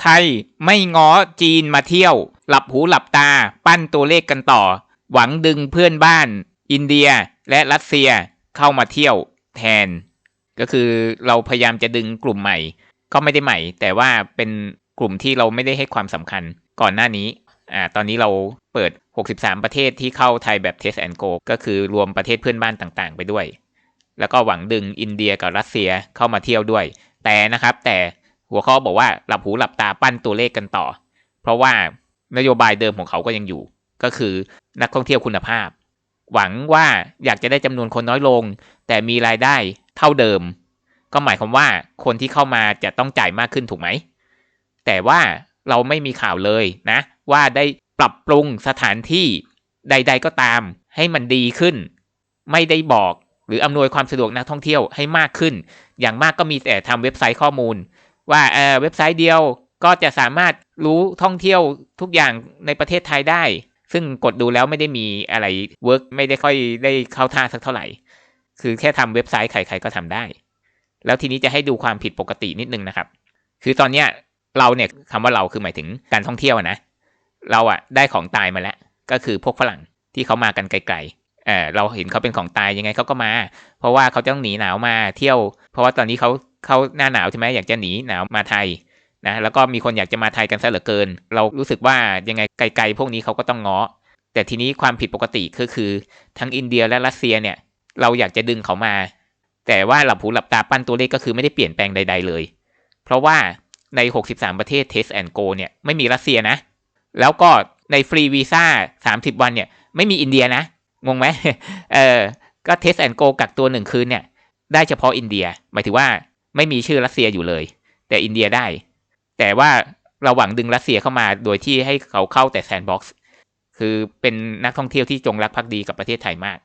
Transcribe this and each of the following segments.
ไทยไม่ง้อจีนมาเที่ยว หลับหูหลับตา ปั้นตัวเลขกันต่อ หวังดึงเพื่อนบ้าน อินเดียและรัสเซียเข้ามาเที่ยวแทน ก็คือเราพยายามจะดึงกลุ่มใหม่ ก็ไม่ได้ใหม่ แต่ว่าเป็นกลุ่มที่เราไม่ได้ให้ความสำคัญก่อนหน้านี้อ่าตอนนี้เราเปิด 63 ประเทศที่เข้าไทยแบบ Test and Go ก็คือรวมประเทศเพื่อนบ้านต่างๆ ไปด้วย แล้วก็หวังดึงอินเดียกับรัสเซียเข้ามาเที่ยวด้วย แต่นะครับแต่ หัวข้อบอกว่าหลับหูหลับตาปั้นตัวเลขกันต่อ เพราะว่านโยบายเดิมของเขาก็ยังอยู่ ก็คือนักท่องเที่ยวคุณภาพ หวังว่าอยากจะได้จำนวนคนน้อยลง แต่มีรายได้เท่าเดิม ก็หมายความว่าคนที่เข้ามาจะต้องจ่ายมากขึ้นถูกไหม แต่ว่าเราไม่มีข่าวเลยนะ ว่าได้ปรับปรุงสถานที่ใด ๆ ก็ตาม ให้มันดีขึ้น ไม่ได้บอกหรืออำนวยความสะดวกนักท่องเที่ยวให้มากขึ้น อย่างมากก็มีแต่ทำเว็บไซต์ข้อมูล ว่าเออเว็บไซต์เดียวก็จะสามารถรู้ท่องเที่ยวทุกอย่างในประเทศไทยได้ ซึ่งกดดูแล้วไม่ได้มีอะไรเวิร์กไม่ได้ค่อยได้เข้าท่าสักเท่าไหร่ คือแค่ทำเว็บไซต์ใครๆก็ทำได้ แล้วทีนี้จะให้ดูความผิดปกตินิดนึงนะครับ คือตอนเนี้ยเราเนี่ยคำว่าเราคือหมายถึงการท่องเที่ยวนะ เราอะได้ของตายมาแล้ว ก็คือพวกฝรั่งที่เขามากันไกลๆ เออเราเห็นเขาเป็นของตายยังไงเขาก็มา เพราะว่าเขาต้องหนีหนาวมาเที่ยว เพราะว่าตอนนี้เขาเขาหน้าหนาวใช่ไหมอยากจะหนีหนาวมาไทยนะแล้วก็มีคนอยากจะมาไทยกันซะเหลือเกิน เรารู้สึกว่ายังไงไกลๆพวกนี้เขาก็ต้องง้อแต่ทีนี้ความผิดปกติก็คือทั้งอินเดียและรัสเซียเนี่ยเราอยากจะดึงเขามา แต่ว่าหลับหูหลับตาปั้นตัวเลขก็คือไม่ได้เปลี่ยนแปลงใด ๆเลย เพราะว่าใน 63 ประเทศ Test and Go เนี่ยไม่มีรัสเซียนะ แล้วก็ในฟรีวีซ่า 30 วันเนี่ยไม่มีอินเดียนะ งงไหมเออ ก็ Test and Go กักตัวหนึ่งคืนเนี่ย ได้เฉพาะอินเดีย หมายถึงว่าไม่มีชื่อรัสเซียอยู่เลย แต่อินเดียได้ แต่ว่าเราหวังดึงรัสเซียเข้ามาโดยที่ให้เขาเข้าแต่แซนด์บ็อกซ์คือเป็นนักท่องเที่ยวที่จงรักภักดีกับประเทศไทยมาก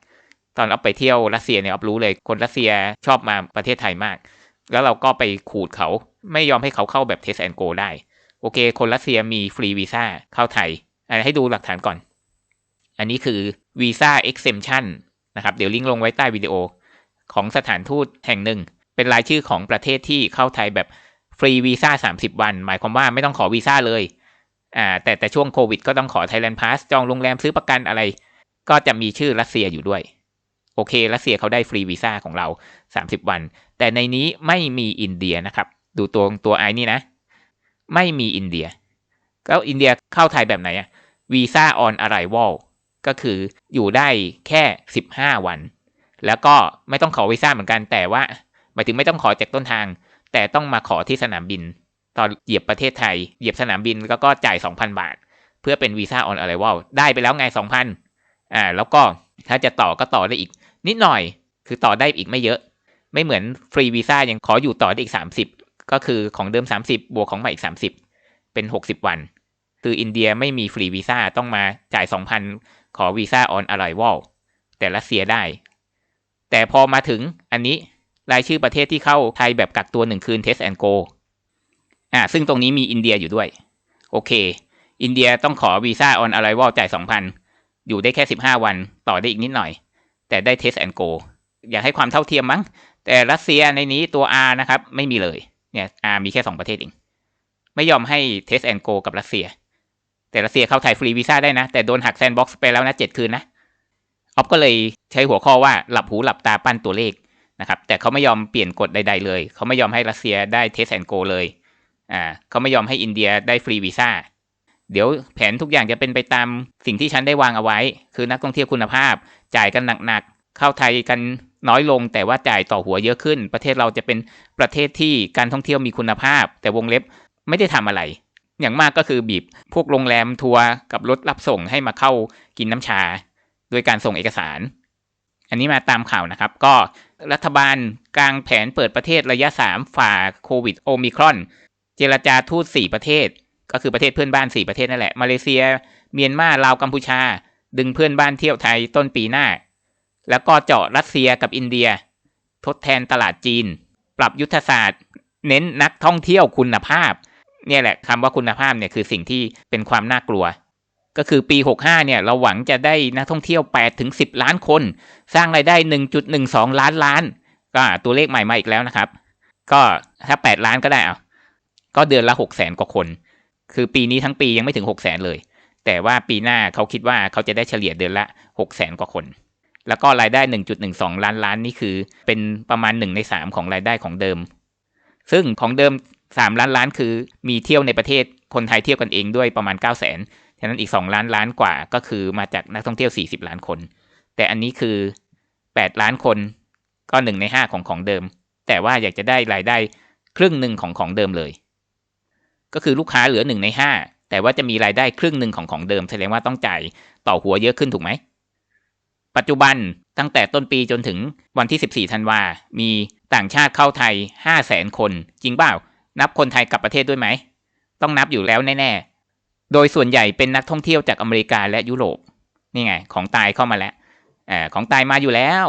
ตอนเอาไปเที่ยวรัสเซียเนี่ยเอารู้เลยคนรัสเซียชอบมาประเทศไทยมาก แล้วเราก็ไปขูดเขาไม่ยอมให้เขาเข้าแบบ Test and Go ได้ โอเค คนรัสเซียมีฟรีวีซ่าเข้าไทยอันให้ดูหลักฐานก่อน อันนี้คือ วีซ่า exemption นะครับ เดี๋ยวลิงก์ลงไว้ใต้วิดีโอของสถานทูตแห่งหนึ่ง เป็นรายชื่อของประเทศที่เข้าไทยแบบฟรีวีซ่า30 วัน หมายความว่าไม่ต้องขอวีซ่าเลยอ่าแต่แต่ช่วงโควิดก็ต้องขอ Thailand Pass จองโรงแรมซื้อประกันอะไร ก็จะมีชื่อรัสเซียอยู่ด้วย โอเค รัสเซียเขาได้ฟรีวีซ่าของเรา 30 วัน แต่ในนี้ไม่มีอินเดียนะครับ ดูตัวตัวไอ้นี่นะ ไม่มีอินเดีย แล้วอินเดียเข้าไทยแบบไหนอะวีซ่าออนอะไรวอล ก็คืออยู่ได้แค่ 15 วัน แล้วก็ไม่ต้องขอวีซ่าเหมือนกันแต่ว่าหมายถึงไม่ต้องขอจากต้นทาง แต่ต้องมาขอที่สนามบิน ตอนเหยียบประเทศไทย เหยียบสนามบินแล้วก็จ่าย 2,000 บาท เพื่อเป็นวีซ่าออนอะไรวอลได้ไปแล้วไง 2,000อ่าแล้วก็ถ้าจะต่อก็ต่อได้อีก นิดหน่อยคือต่อได้อีกไม่เยอะ ไม่เหมือนฟรีวีซ่ายังขออยู่ต่อได้อีก 30 ก็คือของเดิม 30 บวกของใหม่อีก 30 เป็น 60 วัน คืออินเดียไม่มีฟรีวีซ่าต้องมาจ่าย 2,000 ขอวีซ่าออนอะไรวอลแต่รัสเซียได้ แต่พอมาถึงอันนี้รายชื่อประเทศที่เข้าไทยแบบกักตัวหนึ่งคืน Test and Go อ่าซึ่งตรงนี้มีอินเดียอยู่ด้วย โอเค อินเดียต้องขอวีซ่าออนอะไรวอลจ่าย2,000อยู่ได้แค่15วันต่อได้อีกนิดหน่อย แต่ได้ Test and Go อยากให้ความเท่าเทียมมั้ง แต่รัสเซียในนี้ตัว R นะครับ ไม่มีเลย เนี่ย R มีแค่ 2 ประเทศเอง ไม่ยอมให้ Test and Go กับรัสเซีย แต่รัสเซียเข้าไทยฟรีวีซ่าได้นะ แต่โดนหักแซนบ็อกซ์ไปแล้วนะเจ็ดคืนนะออฟก็เลยใช้หัวข้อว่าหลับหูหลับตาปั้นตัวเลขนะครับแต่เขาไม่ยอมเปลี่ยนกฎใด ๆ เลย เขาไม่ยอมให้รัสเซียได้เทสแอนโกเลยอ่าเขาไม่ยอมให้อินเดียได้ฟรีวีซ่าเดี๋ยวแผนทุกอย่างจะเป็นไปตามสิ่งที่ฉันได้วางเอาไว้ คือนักท่องเที่ยวคุณภาพ จ่ายกันหนักๆ เข้าไทยกันน้อยลง แต่ว่าจ่ายต่อหัวเยอะขึ้น ประเทศเราจะเป็นประเทศที่การท่องเที่ยวมีคุณภาพ แต่วงเล็บไม่ได้ทำอะไร อย่างมากก็คือบีบพวกโรงแรมทัวร์กับรถรับส่งให้มาเข้ากินน้ำชา โดยการส่งเอกสาร อันนี้มาตามข่าวนะครับ ก็รัฐบาลกลางแผนเปิดประเทศระยะ 3 ฝ่าโควิดโอมิครอน เจรจาทูต4ประเทศ ก็คือประเทศเพื่อนบ้าน 4 ประเทศนั่นแหละ มาเลเซีย เมียนมาลาวกัมพูชา ดึงเพื่อนบ้านเที่ยวไทยต้นปีหน้า แล้วก็เจาะรัสเซียกับอินเดีย ทดแทนตลาดจีน ปรับยุทธศาสตร์ เน้นนักท่องเที่ยวคุณภาพ เนี่ยแหละคำว่าคุณภาพเนี่ยคือสิ่งที่เป็นความน่ากลัว ก็คือปี 65 เนี่ยเราหวังจะได้นักท่องเที่ยว8ถึง10 ล้านคน สร้างรายได้ 1.12 ล้านล้าน ก็ตัวเลขใหม่มาอีกแล้วนะครับ ก็ถ้า 8 ล้านก็ได้เอาก็เดือนละหกแสนกว่าคน คือปีนี้ทั้งปียังไม่ถึงหกแสนเลย แต่ว่าปีหน้าเขาคิดว่าเขาจะได้เฉลี่ยเดือนละหกแสนกว่าคน แล้วก็รายได้หนึ่งจุดหนึ่งสองล้านล้านนี่คือ เป็นประมาณหนึ่งในสามของรายได้ของเดิม ซึ่งของเดิม สามล้านล้านคือมีเที่ยวในประเทศคนไทยเที่ยวกันเองด้วยประมาณเก้าแสนฉะนั้นอีกสองล้านล้านกว่าก็คือมาจากนักท่องเที่ยวสี่สิบล้านคน แต่อันนี้คือแปดล้านคนก็หนึ่งในห้าของของเดิม แต่ว่าอยากจะได้รายได้ครึ่งหนึ่งของของเดิมเลย ก็คือลูกค้าเหลือหนึ่งในห้าแต่ว่าจะมีรายได้ครึ่งหนึ่งของของเดิมแสดงว่าต้องจ่ายต่อหัวเยอะขึ้นถูกไหม ปัจจุบันตั้งแต่ต้นปีจนถึงวันที่ 14 ธันวา มีต่างชาติเข้าไทย 5 0 0แสนคน จริงเปล่า นับคนไทยกลับประเทศด้วยไหม ต้องนับอยู่แล้วแน่ๆ โดยส่วนใหญ่เป็นนักท่องเที่ยวจากอเมริกาและยุโรป นี่ไง ของตายเข้ามาแล้วอของตายมาอยู่แล้ว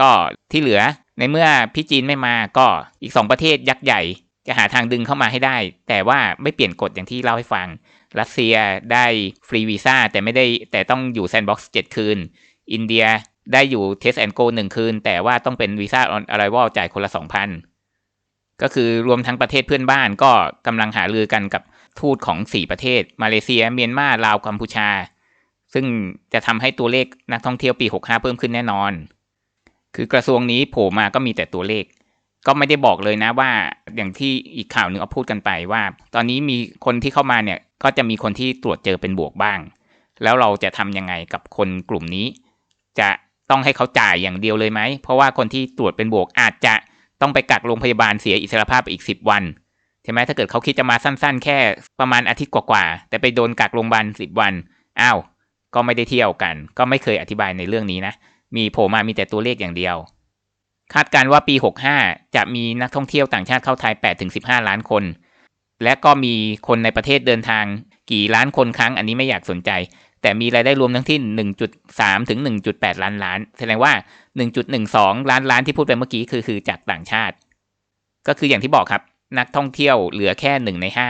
ก็ที่เหลือในเมื่อพี่จีนไม่มาก็อีกสองประเทศยักษ์ใหญ่ จะหาทางดึงเข้ามาให้ได้ แต่ว่าไม่เปลี่ยนกฎอย่างที่เล่าให้ฟัง รัสเซียได้ฟรีวีซ่าแต่ไม่ได้แต่ต้องอยู่แซนด์บ็อกซ์เจ็ดคืน อินเดียได้อยู่เทสแอนโกหนึ่งคืน แต่ว่าต้องเป็นวีซ่าออนอะไรว่าจ่ายคนละสองพัน ก็คือรวมทั้งประเทศเพื่อนบ้านก็กำลังหารือกันกับทูตของสี่ประเทศ มาเลเซีย เมียนมาลาวกัมพูชา ซึ่งจะทำให้ตัวเลขนักท่องเที่ยวปี 65 เพิ่มขึ้นแน่นอน คือกระทรวงนี้โผล่มาก็มีแต่ตัวเลข ก็ไม่ได้บอกเลยนะว่าอย่างที่อีกข่าวหนึ่งเอาพูดกันไปว่า ตอนนี้มีคนที่เข้ามาเนี่ยก็จะมีคนที่ตรวจเจอเป็นบวกบ้าง แล้วเราจะทำยังไงกับคนกลุ่มนี้ จะต้องให้เขาจ่ายอย่างเดียวเลยไหม เพราะว่าคนที่ตรวจเป็นบวกอาจจะ ต้องไปกักโรงพยาบาลเสียอิสรภาพอีกสิบวันใช่ไหมถ้าเกิดเขาคิดจะมาสั้นๆ แค่ประมาณอาทิตย์กว่าๆแต่ไปโดนกักโรงพยาบาลสิบวันอ้าวก็ไม่ได้เที่ยวกัน ก็ไม่เคยอธิบายในเรื่องนี้นะ มีโผล่มามีแต่ตัวเลขอย่างเดียว คาดการว่าปี 65 จะมีนักท่องเที่ยวต่างชาติเข้าไทย 8-15 ล้านคน และก็มีคนในประเทศเดินทางกี่ล้านคนครั้งอันนี้ไม่อยากสนใจ แต่มีรายได้รวมทั้งที่ 1.3 ถึง 1.8 ล้านล้าน แสดงว่า 1.12 ล้านล้านที่พูดไปเมื่อกี้คือคือจากต่างชาติ ก็คืออย่างที่บอกครับ นักท่องเที่ยวเหลือแค่หนึ่งในห้า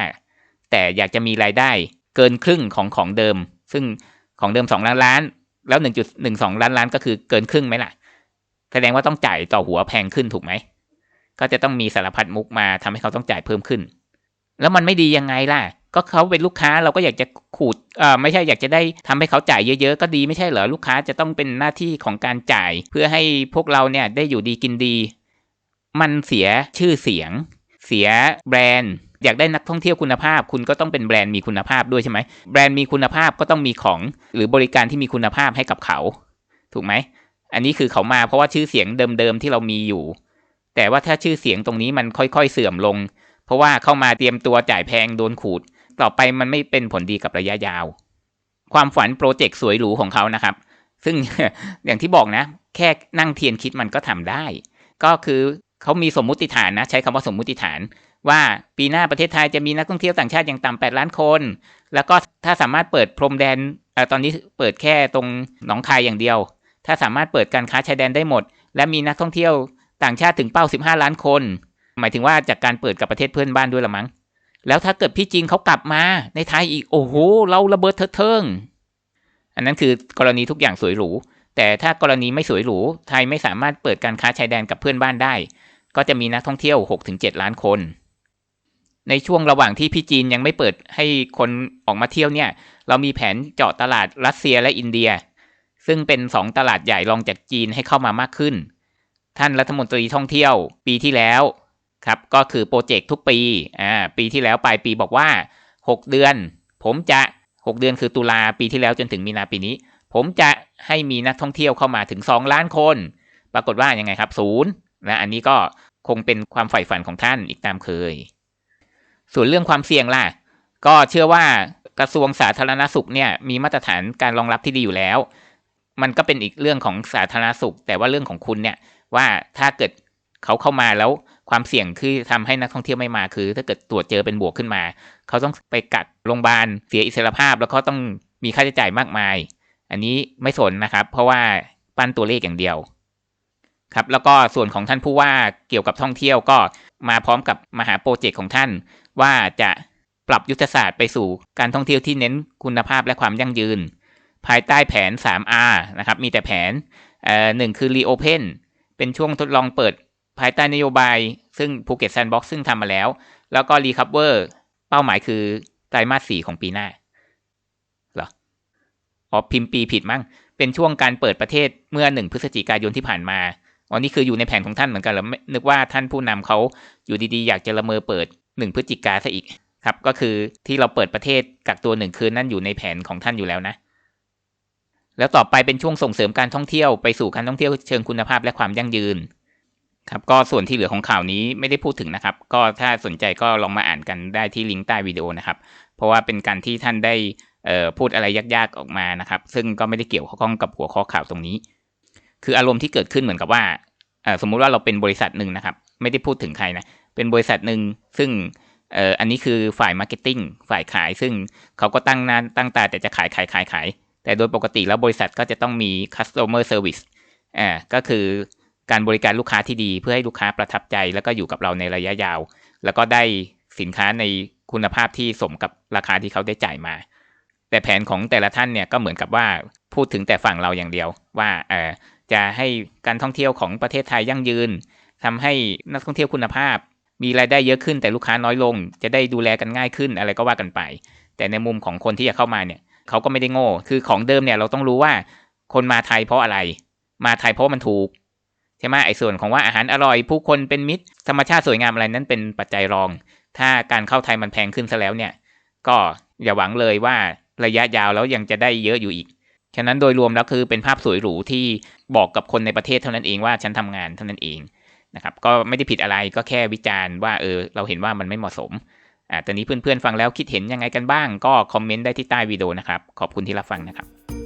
แต่อยากจะมีรายได้เกินครึ่งของของเดิม ซึ่งของเดิม 2 ล้านล้าน แล้ว 1.12 ล้านล้านก็คือเกินครึ่งไหมล่ะ แสดงว่าต้องจ่ายต่อหัวแพงขึ้นถูกไหม ก็จะต้องมีสารพัดมุกมาทำให้เขาต้องจ่ายเพิ่มขึ้น แล้วมันไม่ดียังไงล่ะ ก็เขาเป็นลูกค้าเราก็อยากจะขูดเอ่อไม่ใช่อยากจะได้ทำให้เขาจ่ายเยอะๆ ก็ดีไม่ใช่เหรอลูกค้าจะต้องเป็นหน้าที่ของการจ่าย เพื่อให้พวกเราเนี่ยได้อยู่ดีกินดี มันเสียชื่อเสียง เสียแบรนด์ อยากได้นักท่องเที่ยวคุณภาพ คุณก็ต้องเป็นแบรนด์มีคุณภาพด้วยใช่ไหมแบรนด์มีคุณภาพก็ต้องมีของ หรือบริการที่มีคุณภาพให้กับเขา ถูกไหมอันนี้คือเขามาเพราะว่าชื่อเสียงเดิมๆที่เรามีอยู่ แต่ว่าถ้าชื่อเสียงตรงนี้มันค่อยๆเสื่อมลง เพราะว่าเข้ามาเตรียมตัวจ่ายแพงโดนขูด ต่อไปมันไม่เป็นผลดีกับระยะยาว ความฝันโปรเจกต์สวยหรูของเขานะครับ ซึ่งอย่างที่บอกนะ แค่นั่งเทียนคิดมันก็ทำได้ ก็คือเขามีสมมุติฐานนะ ใช้คำว่าสมมุติฐาน ว่าปีหน้าประเทศไทยจะมีนักท่องเที่ยวต่างชาติอย่างต่ำแปดล้านคน แล้วก็ถ้าสามารถเปิดพรมแดนอตอนนี้เปิดแค่ตรงหนองคายอย่างเดียว ถ้าสามารถเปิดการค้าชายแดนได้หมด และมีนักท่องเที่ยวต่างชาติถึงเป้า 15 ล้านคน หมายถึงว่าจากการเปิดกับประเทศเพื่อนบ้านด้วยละมั้ง แล้วถ้าเกิดพี่จีนเขากลับมาในไทยอีกโอ้โหเราระเบิดเถิดเทิง อันนั้นคือกรณีทุกอย่างสวยหรู แต่ถ้ากรณีไม่สวยหรูไทยไม่สามารถเปิดการค้าชายแดนกับเพื่อนบ้านได้ ก็จะมีนักท่องเที่ยว 6-7 ล้านคน ในช่วงระหว่างที่พี่จีนยังไม่เปิดให้คนออกมาเที่ยวเนี่ย เรามีแผนเจาะตลาดรัสเซียและอินเดีย ซึ่งเป็นสองตลาดใหญ่รองจากจีนให้เข้ามามากขึ้น ท่านรัฐมนตรีท่องเที่ยวปีที่แล้วครับก็คือโปรเจกต์ทุกปีอ่า ปีที่แล้วปลายปีบอกว่า 6 เดือน ผมจะ 6 เดือนคือตุลาปีที่แล้วจนถึงมีนาปีนี้ ผมจะให้มีนักท่องเที่ยวเข้ามาถึง 2 ล้านคน ปรากฏว่ายังไงครับศูนย์และอันนี้ก็คงเป็นความใฝ่ฝันของท่านอีกตามเคย ส่วนเรื่องความเสี่ยงล่ะ ก็เชื่อว่ากระทรวงสาธารณสุขเนี่ยมีมาตรฐานการรองรับที่ดีอยู่แล้ว มันก็เป็นอีกเรื่องของสาธารณสุข แต่ว่าเรื่องของคุณเนี่ยว่าถ้าเกิดเขาเข้ามาแล้ว ความเสี่ยงคือทำให้นักท่องเที่ยวไม่มาคือ ถ้าเกิดตรวจเจอเป็นบวกขึ้นมา เขาต้องไปกักโรงพยาบาลเสียอิสรภาพ แล้วเขาต้องมีค่าใช้จ่ายมากมาย อันนี้ไม่สนนะครับ เพราะว่าปั้นตัวเลขอย่างเดียวครับแล้วก็ส่วนของท่านผู้ว่าเกี่ยวกับท่องเที่ยวก็มาพร้อมกับมหาโปรเจกต์ของท่าน ว่าจะปรับยุทธศาสตร์ไปสู่การท่องเที่ยวที่เน้นคุณภาพและความยั่งยืน ภายใต้แผน 3R นะครับมีแต่แผนเอ่อหนึ่งคือ reopen เป็นช่วงทดลองเปิด ภายใต้นโยบาย ซึ่งภูเก็ตแซนด์บ็อกซ์ซึ่งทำมาแล้ว แล้วก็รีคัพเวอร์เป้าหมายคือไตรมาสสี่ของปีหน้าเหรออ๋อพิมพ์ปีผิดมั้งเป็นช่วงการเปิดประเทศเมื่อหนึ่งพฤศจิกายนที่ผ่านมาอ๋อนี่คืออยู่ในแผนของท่านเหมือนกันหรอไม่นึกว่าท่านผู้นำเขาอยู่ดีๆ อยากจะละเมอเปิดหนึ่งพฤศจิกาซะอีกครับ ก็คือที่เราเปิดประเทศกักตัวหนึ่งคืนนั่นอยู่ในแผนของท่านอยู่แล้วนะ แล้วต่อไปเป็นช่วงส่งเสริมการท่องเที่ยวไปสู่การท่องเที่ยวเชิงคุณภาพและความยั่งยืน ครับก็ส่วนที่เหลือของข่าวนี้ไม่ได้พูดถึงนะครับ ก็ถ้าสนใจก็ลองมาอ่านกันได้ที่ลิงก์ใต้วิดีโอนะครับ เพราะว่าเป็นการที่ท่านได้พูดอะไรยากๆออกมานะครับ ซึ่งก็ไม่ได้เกี่ยวข้องกับหัวข้อข่าวตรงนี้ คืออารมณ์ที่เกิดขึ้นเหมือนกับว่าสมมุติว่าเราเป็นบริษัทหนึ่งนะครับ ไม่ได้พูดถึงใครนะเป็นบริษัทหนึ่งซึ่งอันนี้คือฝ่ายมาร์เก็ตติ้งฝ่ายขาย ซึ่งเขาก็ตั้งหน้าตั้งตาแต่จะขายขายขายขายแต่โดยปกติแล้วบริษัทก็จะต้องมี customer service อ่าก็คือ การบริการลูกค้าที่ดีเพื่อให้ลูกค้าประทับใจ แล้วก็อยู่กับเราในระยะยาว แล้วก็ได้สินค้าในคุณภาพที่สมกับราคาที่เขาได้จ่ายมา แต่แผนของแต่ละท่านเนี่ยก็เหมือนกับว่าพูดถึงแต่ฝั่งเราอย่างเดียว ว่าเออจะให้การท่องเที่ยวของประเทศไทยยั่งยืนทำให้นักท่องเที่ยวคุณภาพ มีรายได้เยอะขึ้นแต่ลูกค้าน้อยลง จะได้ดูแลกันง่ายขึ้นอะไรก็ว่ากันไป แต่ในมุมของคนที่จะเข้ามาเนี่ยเขาก็ไม่ได้โง่ คือของเดิมเนี่ยเราต้องรู้ว่าคนมาไทยเพราะอะไร มาไทยเพราะมันถูก ใช่ไหมไอ้ส่วนของว่าอาหารอร่อยผู้คนเป็นมิตร ธรรมชาติสวยงามอะไรนั้นเป็นปัจจัยรอง ถ้าการเข้าไทยมันแพงขึ้นซะแล้วเนี่ย ก็อย่าหวังเลยว่าระยะยาวแล้วยังจะได้เยอะอยู่อีก ฉะนั้นโดยรวมแล้วคือเป็นภาพสวยหรูที่บอกกับคนในประเทศเท่านั้นเองว่าฉันทำงานเท่านั้นเองนะครับ ก็ไม่ได้ผิดอะไรก็แค่วิจารณ์ว่าเออเราเห็นว่ามันไม่เหมาะสมอ่าตอนนี้เพื่อนๆฟังแล้วคิดเห็นยังไงกันบ้าง ก็คอมเมนต์ได้ที่ใต้วิดีโอนะครับ ขอบคุณที่รับฟังนะครับ